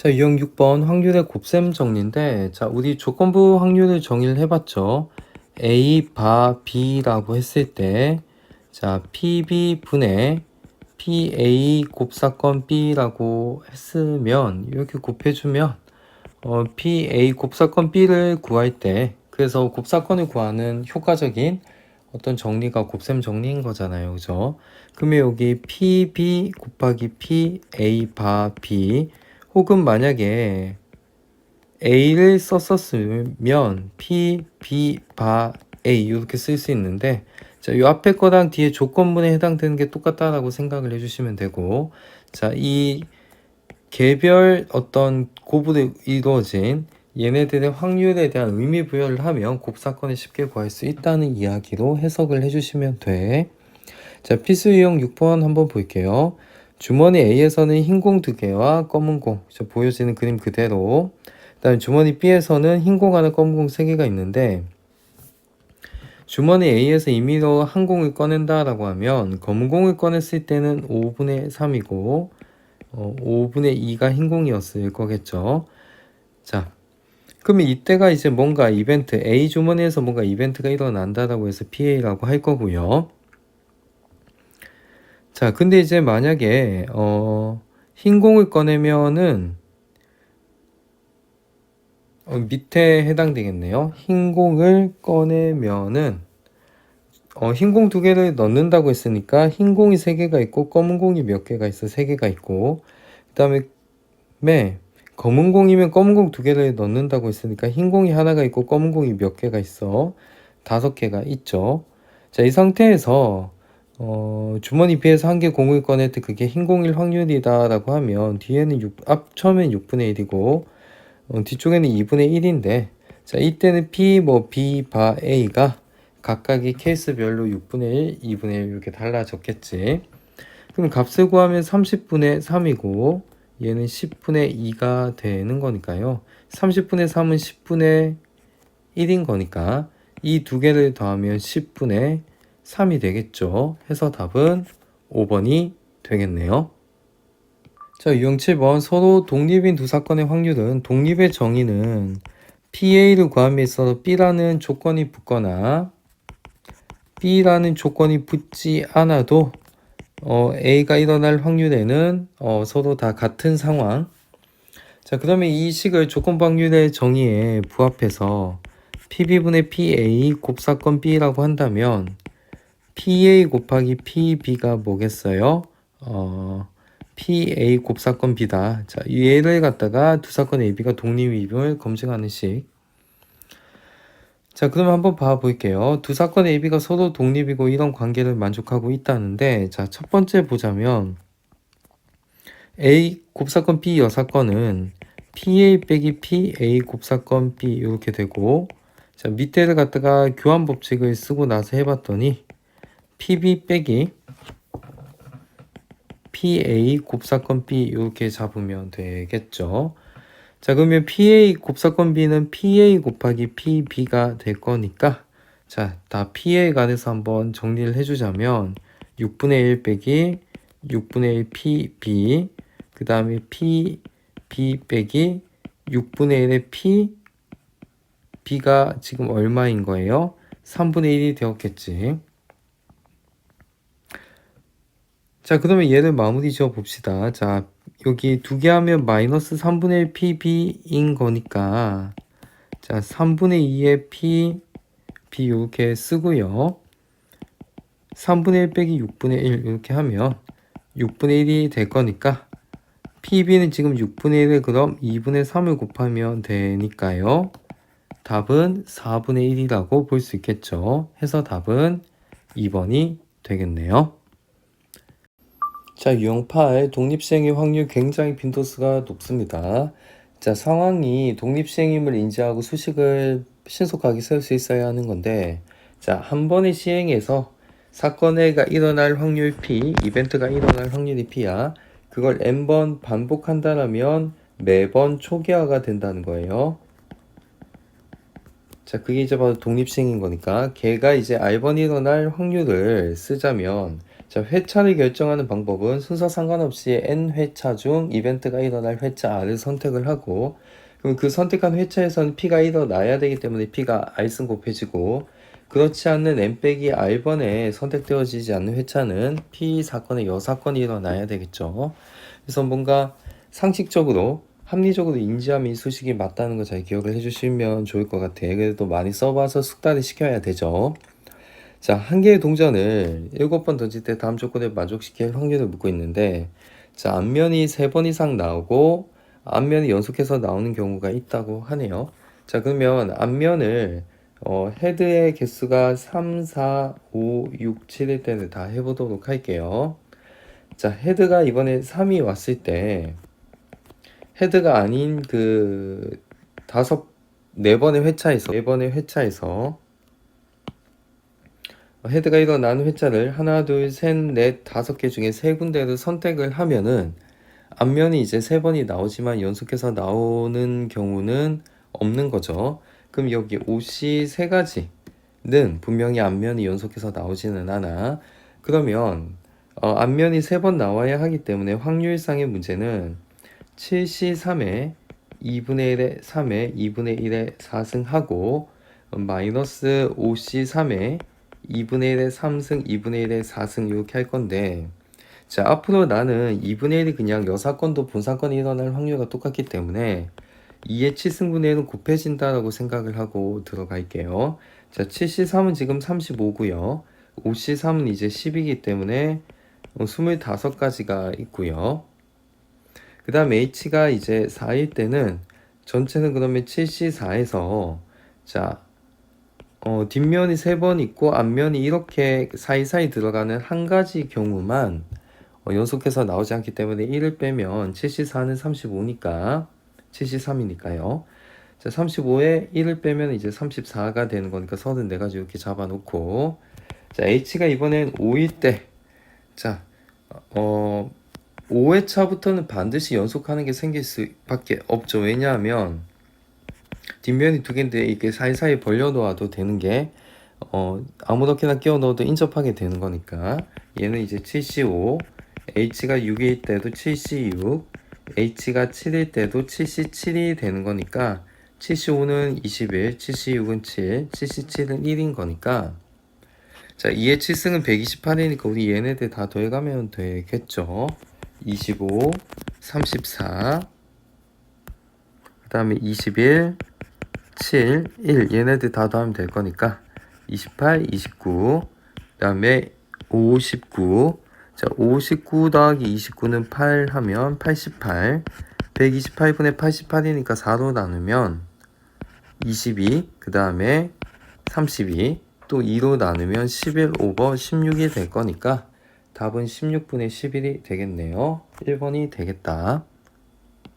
자, 유형 6번 확률의 곱셈 정리인데, 자, 우리 조건부 확률을 정의를 해봤죠. A 바 B라고 했을 때, 자, PB 분의 PA 곱사건 B라고 했으면, 이렇게 곱해주면, 어, PA 곱사건 B를 구할 때, 그래서 곱사건을 구하는 효과적인 어떤 정리가 곱셈 정리인 거잖아요. 그죠? 그러면 여기 PB 곱하기 PA 바 B, 혹은 만약에 A를 썼었으면 P, B, 바, A 이렇게 쓸 수 있는데 자, 이 앞에 거랑 뒤에 조건문에 해당되는 게 똑같다라고 생각을 해주시면 되고 자, 이 개별 어떤 곱으로 이루어진 얘네들의 확률에 대한 의미 부여를 하면 곱사건을 쉽게 구할 수 있다는 이야기로 해석을 해주시면 돼. 자, 필수 유형 6번 한번 볼게요. 주머니 A에서는 흰 공 두 개와 검은 공, 저 보여지는 그림 그대로. 그다음에 주머니 B에서는 흰 공 하나, 검은 공 세 개가 있는데 주머니 A에서 임의로 한 공을 꺼낸다라고 하면 검은 공을 꺼냈을 때는 5분의 3이고 어, 5분의 2가 흰 공이었을 거겠죠. 자, 그러면 이때가 이제 뭔가 이벤트 A 주머니에서 뭔가 이벤트가 일어난다라고 해서 PA라고 할 거고요. 자, 근데 이제 만약에 어, 흰 공을 꺼내면은 어, 밑에 해당되겠네요. 흰 공을 꺼내면은 어, 흰 공 두 개를 넣는다고 했으니까 흰 공이 세 개가 있고 검은 공이 몇 개가 있어 세 개가 있고 그다음에 매 검은 공이면 검은 공 두 개를 넣는다고 했으니까 흰 공이 하나가 있고 검은 공이 몇 개가 있어 다섯 개가 있죠. 자, 이 상태에서 어, 주머니 B에서 한 개 공을 꺼낼 때 그게 흰 공일 확률이다라고 하면 뒤에는 6, 앞 처음엔 6분의 1이고 어, 뒤쪽에는 2분의 1인데 자 이때는 P 뭐 B 바 A가 각각이 케이스별로 6분의 1, 2분의 1 이렇게 달라졌겠지. 그럼 값을 구하면 30분의 3이고 얘는 10분의 2가 되는 거니까요. 30분의 3은 10분의 1인 거니까 이 두 개를 더하면 10분의 3이 되겠죠. 해서 답은 5번이 되겠네요. 자, 유형 7번 서로 독립인 두 사건의 확률은 독립의 정의는 PA를 구함에 있어서 B라는 조건이 붙거나 B라는 조건이 붙지 않아도 어, A가 일어날 확률에는 어, 서로 다 같은 상황. 자, 그러면 이 식을 조건부 확률의 정의에 부합해서 PB분의 PA 곱사건 B라고 한다면 PA 곱하기 PB가 뭐겠어요? 어, PA 곱사건 B다. 자, 이 얘를 갖다가 두 사건 AB가 독립임을 검증하는 식. 자, 그러면 한번 봐볼게요. 두 사건 AB가 서로 독립이고 이런 관계를 만족하고 있다는데, 자, 첫 번째 보자면, A 곱사건 B 여사건은 PA 빼기 PA 곱사건 B 이렇게 되고, 자, 밑에를 갖다가 교환 법칙을 쓰고 나서 해봤더니, PB 빼기 PA 곱사건 B 이렇게 잡으면 되겠죠. 자, 그러면 PA 곱사건 B는 PA 곱하기 PB가 될 거니까 자, 다 PA에 관해서 한번 정리를 해주자면 6분의 1 빼기 6분의 1 PB 그 다음에 PB 빼기 6분의 1의 P B가 지금 얼마인 거예요? 3분의 1이 되었겠지. 자, 그러면 얘를 마무리 지어 봅시다. 자, 여기 두 개 하면 마이너스 3분의 1 PB인 거니까 자, 3분의 2의 P, B 이렇게 쓰고요. 3분의 1 빼기 6분의 1 이렇게 하면 6분의 1이 될 거니까 PB는 지금 6분의 1에 그럼 2분의 3을 곱하면 되니까요. 답은 4분의 1이라고 볼 수 있겠죠. 해서 답은 2번이 되겠네요. 자, 유형 8 독립시행의 확률 굉장히 빈도수가 높습니다. 자, 상황이 독립시행임을 인지하고 수식을 신속하게 세울 수 있어야 하는 건데, 자, 한 번의 시행에서 사건회가 일어날 확률 P, 이벤트가 일어날 확률이 P야. 그걸 N번 반복한다라면 매번 초기화가 된다는 거예요. 자, 그게 이제 바로 독립시행인 거니까, 걔가 이제 R번 일어날 확률을 쓰자면, 자, 회차를 결정하는 방법은 순서 상관없이 n 회차 중 이벤트가 일어날 회차 r을 선택을 하고 그럼 그 선택한 회차에서는 p가 일어나야 되기 때문에 p가 r승 곱해지고 그렇지 않는 n 빼기 r번에 선택되어지지 않는 회차는 p 사건의 여사건이 일어나야 되겠죠. 그래서 뭔가 상식적으로 합리적으로 인지하면 이 수식이 맞다는 거 잘 기억을 해주시면 좋을 것 같아요. 그래도 많이 써봐서 숙달을 시켜야 되죠. 자, 한 개의 동전을 일곱 번 던질 때 다음 조건에 만족시킬 확률을 묻고 있는데, 자, 앞면이 세번 이상 나오고, 앞면이 연속해서 나오는 경우가 있다고 하네요. 자, 그러면 앞면을, 어, 헤드의 개수가 3, 4, 5, 6, 7일 때는 다 해보도록 할게요. 자, 헤드가 이번에 3이 왔을 때, 헤드가 아닌 그, 다섯, 네 번의 회차에서, 네 번의 회차에서, 헤드가 일어나는 회차를 하나, 둘, 셋, 넷, 다섯 개 중에 세 군데를 선택을 하면은 앞면이 이제 세 번이 나오지만 연속해서 나오는 경우는 없는 거죠. 그럼 여기 옷이 세 가지는 분명히 앞면이 연속해서 나오지는 않아. 그러면 어, 앞면이 세 번 나와야 하기 때문에 확률상의 문제는 7C3에 2분의 1에 3에 2분의 1에 4승하고 마이너스 5C3에 2분의 1에 3승, 2분의 1에 4승 이렇게 할 건데 자 앞으로 나는 2분의 1이 그냥 여사건도 분사건이 일어날 확률과 똑같기 때문에 2의 7승분의 1은 곱해진다라고 생각을 하고 들어갈게요. 자 7C3은 지금 35고요. 5C3은 이제 10이기 때문에 25가지가 있고요. 그 다음 H가 이제 4일 때는 전체는 그러면 7C4에서 자 어, 뒷면이 세 번 있고 앞면이 이렇게 사이사이 들어가는 한 가지 경우만 어, 연속해서 나오지 않기 때문에 1을 빼면 74는 35니까 73이니까요. 자, 35에 1을 빼면 이제 34가 되는 거니까 34가지 이렇게 잡아놓고 자, H가 이번엔 5일 때 자, 어, 5회차부터는 반드시 연속하는 게 생길 수밖에 없죠. 왜냐하면 뒷면이 두 개인데 이게 사이사이 벌려놓아도 되는 게 어, 아무렇게나 끼워 넣어도 인접하게 되는 거니까. 얘는 이제 75 H가 6일 때도 76 H가 7일 때도 77이 되는 거니까 75는 21 76은 7 77은 1인 거니까. 자 2의 7승은 128이니까 우리 얘네들 다 더해가면 되겠죠? 25 34 그 다음에 21 7, 1 얘네들 다 더하면 될 거니까 28, 29 그다음에 59 자, 59 더하기 29는 8 하면 88 128분의 88이니까 4로 나누면 22 그 다음에 32 또 2로 나누면 11 오버 16이 될 거니까 답은 16분의 11이 되겠네요. 1번이 되겠다